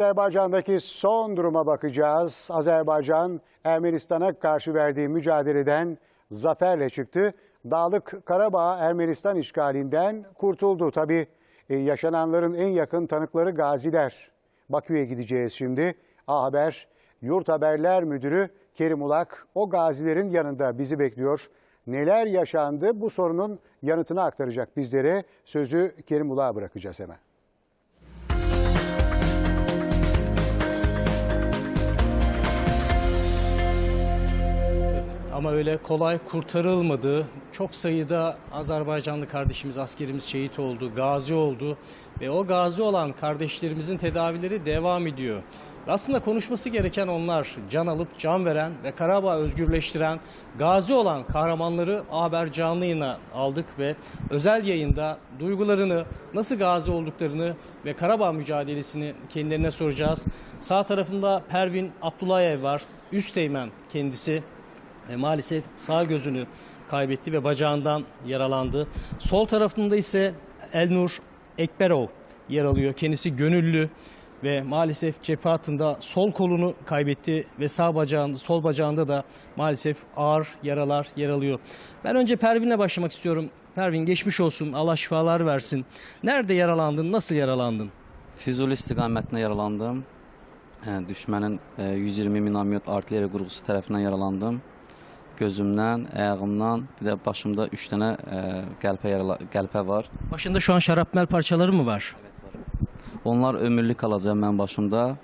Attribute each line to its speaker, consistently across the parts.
Speaker 1: Azerbaycan'daki son duruma bakacağız. Azerbaycan Ermenistan'a karşı verdiği mücadeleden zaferle çıktı. Dağlık Karabağ Ermenistan işgalinden kurtuldu. Tabii e, yaşananların en yakın tanıkları gaziler. Bakü'ye gideceğiz şimdi. A Haber Yurt Haberler Müdürü Kerim Ulak o gazilerin yanında bizi bekliyor. Neler yaşandı bu sorunun yanıtını aktaracak bizlere. Sözü Kerim Ulak'a bırakacağız hemen.
Speaker 2: Ama öyle kolay kurtarılmadı. Çok sayıda Azerbaycanlı kardeşimiz, askerimiz şehit oldu, gazi oldu. Ve o gazi olan kardeşlerimizin tedavileri devam ediyor. Aslında konuşması gereken onlar. Can alıp can veren ve Karabağ özgürleştiren gazi olan kahramanları haber canlı aldık ve özel yayında duygularını, nasıl gazi olduklarını ve Karabağ mücadelesini kendilerine soracağız. Sağ tarafımda Pervin Abdullayev var. Üsteğmen kendisi e, maalesef sağ gözünü kaybetti ve bacağından yaralandı. Sol tarafında ise Elnur Ekberov yer alıyor. Kendisi gönüllü ve maalesef cephe hattında sol kolunu kaybetti ve sağ bacağında, sol bacağında da maalesef ağır yaralar yer alıyor. Ben önce Pervin'le başlamak istiyorum. Pervin geçmiş olsun, Allah şifalar versin. Nerede yaralandın, nasıl yaralandın?
Speaker 3: Füzuli istiqamətində yaralandım. Düşmənin e, 120 minamyot artilleriya qurğusu tərəfindən yaralandım. Gözümdən, ayağımdan, bir də başımda 3 dənə e, qəlpə yarala var.
Speaker 2: Başında şu an şarapnel parçaları mı var?
Speaker 3: Onlar ömürlük qalacaq mənim başımda.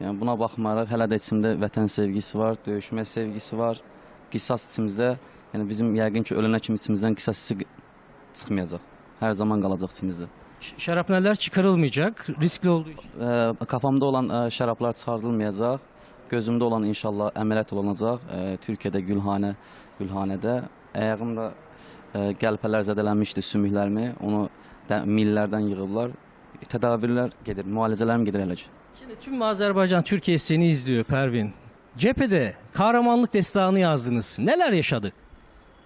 Speaker 3: Yəni buna baxmayaraq hələ də içimdə vətən sevgisi var, döyüşmə sevgisi var. Qisas içimizdə, yəni bizim yəqin ki ölənə kimi içimizdən qisas hissi çıxmayacaq. Hər zaman qalacaq içimizdə.
Speaker 2: Ş- Şarapneller çıkarılmayacak, riskli olduğu için.
Speaker 3: Ə, kafamda olan şərablar çıxardılmayacaq. Gözümdə olan inşallah əməliyyat olunacaq. Ə, Türkiyədə Gülhanə, Gülhanədə ayağımda ə, qəlpələr zədələnmişdi sümüklərimi. Onu də, millərdən yığıblar. Tədavirlər gedir, müalicələrim gedir ki.
Speaker 2: Şimdi tüm Azerbaycan, Türkiye seni izliyor Pervin. Cephede kahramanlık destanı yazdınız. Neler yaşadık?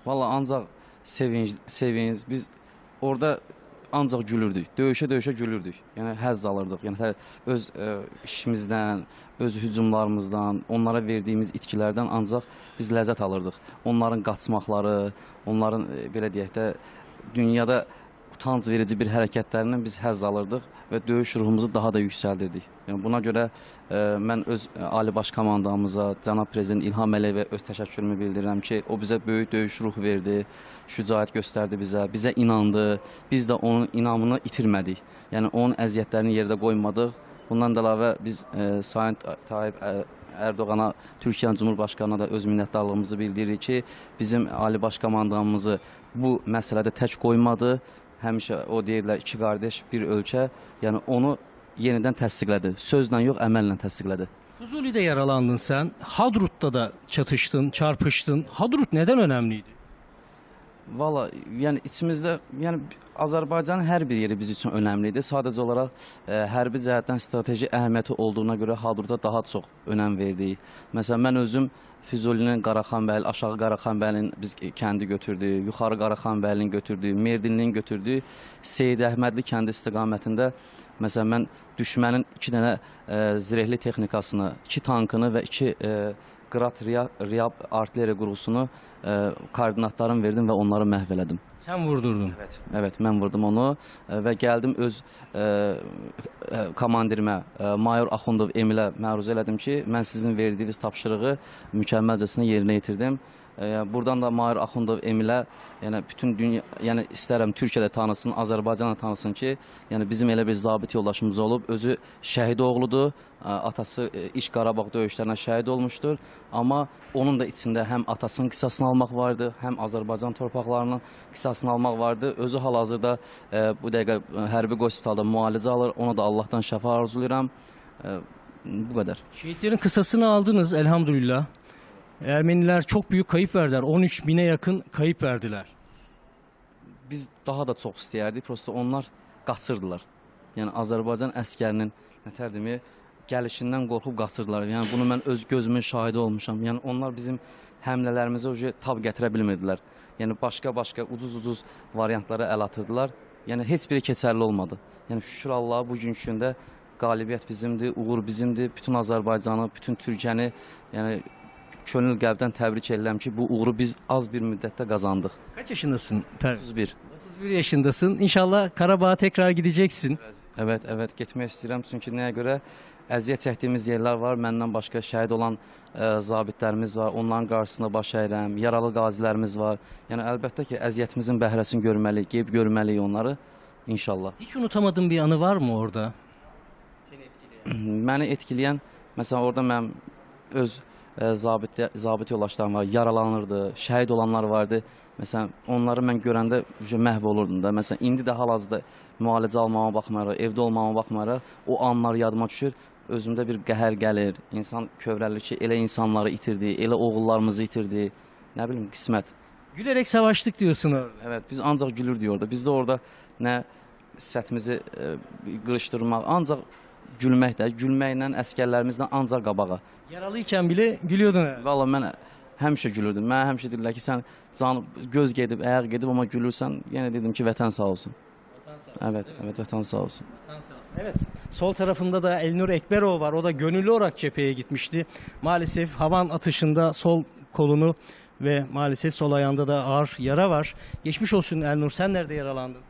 Speaker 3: Valla ancaq sevinç, sevinç. Biz orada ancaq gülürdük. Döyüşə-döyüşə gülürdük. Yəni həzz alırdıq. Yəni öz ə, işimizdən, öz hücumlarımızdan, onlara verdiyimiz itkilərdən ancaq biz ləzzət alırdıq. Onların qaçmaqları, onların ə, belə deyək də dünyada utanc verici bir hərəkətlərindən biz həzz alırdıq və döyüş ruhumuzu daha da yüksəldirdik. Yəni buna görə ə, mən öz Ali Baş Komandamıza, cənab prezident İlham Əliyevə öz təşəkkürümü bildirirəm ki, o bizə böyük döyüş ruhu verdi, şücaət göstərdi bizə, bizə inandı. Biz də onun inamını itirmədik. Yəni onun əziyyətlərini yerdə qoymadıq. Bundan da əlavə biz ə, Sayın Tayyip Erdoğana, Türkiye'nin Cumhurbaşkanına da öz minnətdarlığımızı bildiririk ki, bizim Ali Baş bu məsələdə tək qoymadı. Həmişə o deyirlər iki qardaş, bir ölkə. Yəni onu yenidən təsdiqlədi. Sözlə yox, əməllə təsdiqlədi.
Speaker 2: Fuzuli'de yaralandın sen. Hadrut'ta da çatıştın, çarpıştın. Hadrut neden önemliydi?
Speaker 3: Valla yəni içimizdə yəni Azərbaycanın hər bir yeri biz üçün önəmlidir. Sadəcə olaraq ə, hərbi cəhətdən strateji əhəmiyyəti olduğuna görə Hadrutda daha çox önəm verdik. Məsələn mən özüm Füzulinin Qaraxanbəli, aşağı Qaraxanbəlinin biz kəndi götürdük, yuxarı Qaraxanbəlinin götürdük, Merdinlinin götürdük. Seyid Əhmədli kəndi istiqamətində məsələn mən düşmənin 2 dənə ə, zirehli texnikasını, 2 tankını və 2 ə, Qrat Riyab, artilleriya qurğusunu ə, koordinatlarını verdim və onları məhv elədim.
Speaker 2: Sen vurdurdun.
Speaker 3: Evet. Evet, mən vurdum onu ə, və gəldim öz ə, ə, komandirimə, ə, mayor Axundov Emilə məruz elədim ki, mən sizin verdiyiniz tapşırığı mükəmməlcəsinə yerinə yetirdim. Ə, Buradan da Mayor Axundov Emilə, yəni bütün dünya, yəni istərəm Türkiyədə tanısın, Azərbaycanda tanısın ki, yəni bizim elə bir zabit yoldaşımız olub, özü şəhid oğludur. Ə, Atası ə, İç Qarabağ döyüşlərinə şəhid olmuşdur. Amma onun da içində həm atasının qisasını almaq vardı, həm Azərbaycan torpaqlarının qisasını almaq vardı. Özü hal-hazırda bu dəqiqə hərbi hospitalda müalicə alır. Ona da Allahdan şəfa arzulayıram. Bu qədər.
Speaker 2: Şehitlerin kısasını aldınız elhamdülillah. Ermeniler çok büyük kayıp verdiler. 13 bine yakın kayıp verdiler.
Speaker 3: biz daha da çox istəyərdik. Prosta onlar qaçırdılar. Yəni Azərbaycan əskərinin nətərdimi gəlişindən qorxub qaçırdılar. Yəni bunu mən öz gözümün şahidi olmuşam. Yəni onlar bizim həmlələrimizə oje tab gətirə bilmirdilər. Yəni başqa-başqa ucuz-ucuz variantlara əl atırdılar. Yəni heç biri keçərli olmadı. Yəni şükür Allaha bu gün gündə qalibiyyət bizimdir, uğur bizimdir. Bütün Azərbaycanı, bütün Türkiyəni, yəni könül qəlbdən təbrik edirəm ki, bu uğuru biz az bir müddətdə qazandıq.
Speaker 2: Kaç yaşındasın Pervin?
Speaker 3: 31.
Speaker 2: 31 yaşındasın. İnşallah Karabağ'a tekrar gideceksin.
Speaker 3: Evet, evet getmək istəyirəm çünki nəyə görə əziyyət çəkdiyimiz yerlər var. Məndən başqa şəhid olan ə, zabitlərimiz var. Onların qarşısında baş əyirəm. Yaralı qazilərimiz var. Yəni əlbəttə ki, əziyyətimizin bəhrəsini görməliyik, qeyb görməliyik onları inşallah.
Speaker 2: Hiç unutamadığın bir anı var mı orada?
Speaker 3: Məni etkiləyən, məsələn, orada mən öz ə, zabit zabit yoldaşlarım var, yaralanırdı, şəhid olanlar vardı. Məsələn, onları mən görəndə məhv olurdum da. Məsələn, indi də hal-hazırda müalicə almama baxmayaraq, evdə olmama baxmayaraq o anlar yadıma düşür. Özümdə bir qəhər gəlir. İnsan kövrəlir ki, elə insanları itirdi, elə oğullarımızı itirdi. Nə bilim, qismət.
Speaker 2: Gülerek savaştık diyorsun orada.
Speaker 3: Evet, biz ancaq gülürdük orada. Biz də orada nə sifətimizi ə, qırışdırmaq, ancaq gülmək də, gülməklə əskərlərimizlə ancaq qabağa.
Speaker 2: Yaralıyken bile gülüyordun. herhalde.
Speaker 3: Valla mən həmişə gülürdüm. Mən həmişə dedilər ki, sən can göz gedib, ayaq gedib amma gülürsən, yenə dedim ki, vətən sağ olsun. Evet, evet vətən sağ olsun.
Speaker 2: Evet. Sol tarafında da Elnur Ekberov var. O da gönüllü olarak cepheye gitmişti. Maalesef havan atışında sol kolunu ve maalesef sol ayağında da ağır yara var. Geçmiş olsun Elnur. Sen nerede yaralandın?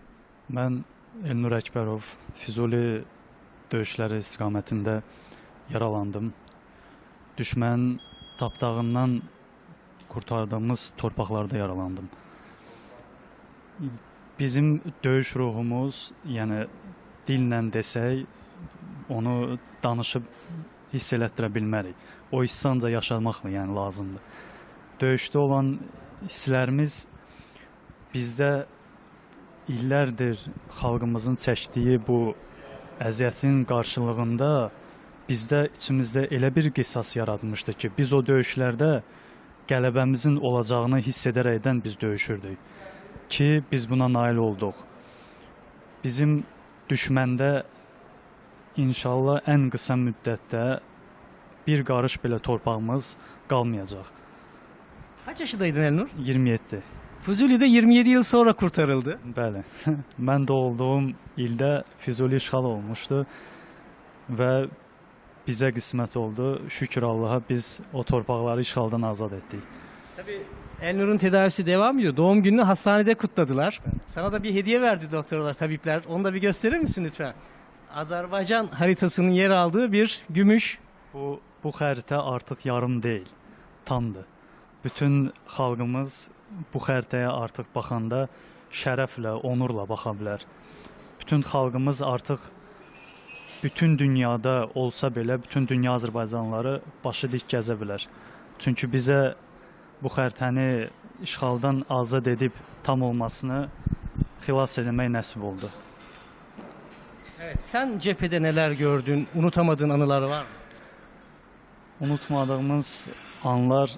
Speaker 4: Mən Elnur Əkbərov Füzuli döyüşləri istiqamətində yaralandım. Düşmən tapdağından qurtardığımız torpaqlarda yaralandım. Bizim döyüş ruhumuz, yəni dillə desək, onu danışıb hiss elətdirə bilmərik. O hissi ancaq yaşamaqla yəni lazımdır. Döyüşdə olan hisslərimiz bizdə illərdir xalqımızın çəkdiyi bu əziyyətin qarşılığında bizdə içimizdə elə bir qisas yaratmışdı ki, biz o döyüşlərdə qələbəmizin olacağını hiss edərəkdən biz döyüşürdük ki, biz buna nail olduq. Bizim düşməndə inşallah ən qısa müddətdə bir qarış belə torpağımız qalmayacaq.
Speaker 2: Kaç yaşındaydın Elnur?
Speaker 4: 27
Speaker 2: Fuzuli'de 27 yıl sonra kurtarıldı.
Speaker 4: Bəli. Mən doğulduğum ildə Füzuli işğal olmuşdu və bizə qismət oldu. Şükür Allaha biz o torpaqları işğaldan azad etdik.
Speaker 2: Tabii Elnur'un tedavisi devam ediyor. Doğum gününü hastanede kutladılar. Sana da bir hediye verdi doktorlar, tabipler. Onu da bir gösterir misin lütfen? Azerbaycan haritasının yer aldığı bir gümüş
Speaker 4: Bu bu xəritə artıq yarım deyil, tamdır. Bütün xalqımız bu xəritəyə artıq baxanda şərəflə, onurla baxa bilər. Bütün xalqımız artıq bütün dünyada olsa belə bütün dünya Azərbaycanlıları başı dik gəzə bilər. Çünki bizə bu xəritəni işğaldan azad edib tam olmasını xilas etmək nəsib oldu.
Speaker 2: Evet, sen cephede neler gördün? Unutamadığın anılar var mı?
Speaker 4: Unutmadığımız anlar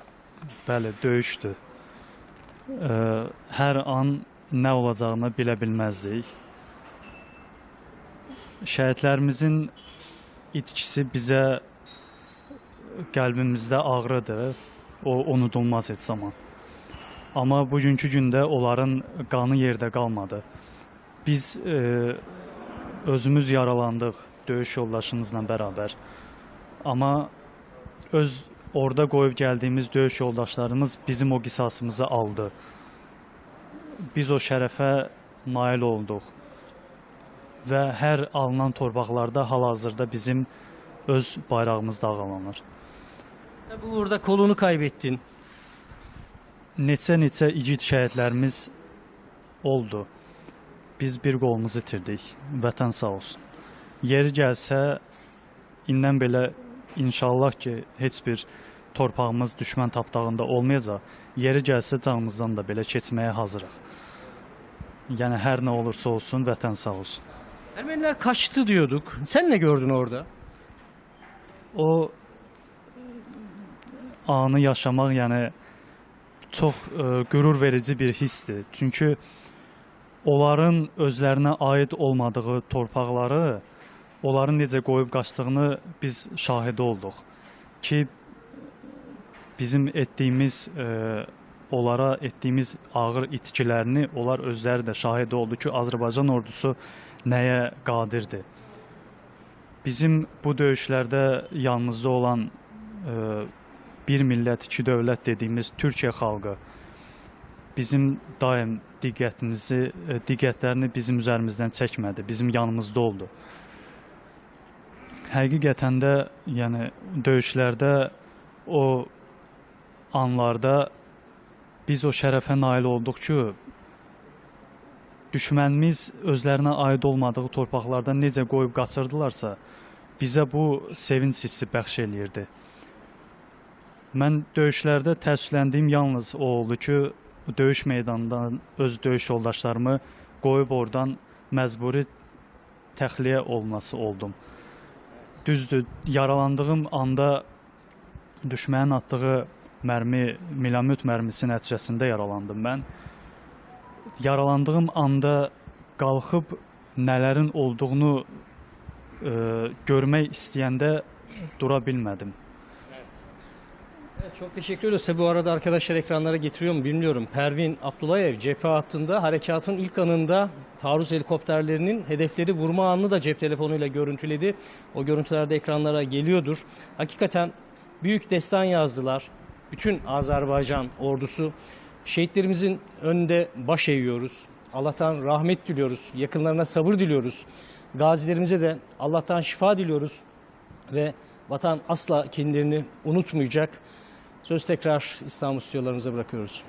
Speaker 4: bəli döyüşdür. Ee, hər an nə olacağını bilə bilməzdik. Şəhidlərimizin itkisi bizə qəlbimizdə ağrıdır. O unudulmaz heç zaman. Amma bugünkü gündə onların qanı yerdə qalmadı. Biz e, özümüz yaralandıq döyüş yoldaşımızla bərabər. Amma öz orada qoyub gəldiyimiz döyüş yoldaşlarımız bizim o qisasımızı aldı. Biz o şərəfə nail olduq. Və hər alınan torpaqlarda hal-hazırda bizim öz bayrağımız dalğalanır.
Speaker 2: Tabii burada kolunu kaybettin.
Speaker 4: Neçə-neçə igid şəhidlərimiz oldu. Biz bir qolumuzu itirdik. Vətən sağ olsun. Yeri gəlsə indən belə inşallah ki heç bir torpağımız düşmən tapdağında olmayacaq. Yeri gəlsə canımızdan da belə keçməyə hazırıq. Yəni hər nə olursa olsun vətən sağ olsun.
Speaker 2: Ermeniler kaçtı diyorduk. Sen ne gördün orada?
Speaker 4: O anı yaşamaq yəni çox ə, qürur verici bir hissdir. Çünki onların özlərinə aid olmadığı torpaqları onların necə qoyub qaçdığını biz şahidi olduq. Ki bizim etdiyimiz ə, onlara etdiyimiz ağır itkilərini onlar özləri də şahid oldu ki, Azərbaycan ordusu nəyə qadirdir. bizim bu döyüşlərdə yanımızda olan e, bir millət, iki dövlət dediyimiz Türkiyə xalqı bizim daim diqqətimizi, e, diqqətlərini bizim üzərimizdən çəkmədi, bizim yanımızda oldu. Həqiqətən də, yəni döyüşlərdə o anlarda biz o şərəfə nail olduq ki, düşmənimiz özlərinə aid olmadığı torpaqlardan necə qoyub qaçırdılarsa, bizə bu sevinç hissi bəxş eləyirdi. Mən döyüşlərdə təəssüfləndiyim yalnız o oldu ki, döyüş meydanından öz döyüş yoldaşlarımı qoyub oradan məcburi təxliyə olması oldum. Düzdür, yaralandığım anda düşmənin atdığı mərmi, minomyot mərmisi nəticəsində yaralandım mən. Yaralandığım anda qalxıb nələrin olduğunu e, görmək istəyəndə dura bilmədim.
Speaker 2: Evet, çok teşekkür. Tabii Bu arada arkadaşlar ekranlara getiriyor mu bilmiyorum. Pervin Abdullayev cephe hattında harekatın ilk anında taarruz helikopterlerinin hedefleri vurma anını da cep telefonuyla görüntüledi. O görüntüler de ekranlara geliyordur. Hakikaten büyük destan yazdılar. Bütün Azerbaycan ordusu. Şehitlerimizin önünde baş eğiyoruz. Allah'tan rahmet diliyoruz. Yakınlarına sabır diliyoruz. Gazilerimize de Allah'tan şifa diliyoruz. Ve vatan asla kendilerini unutmayacak. Söz tekrar İstanbul stüdyolarımıza bırakıyoruz.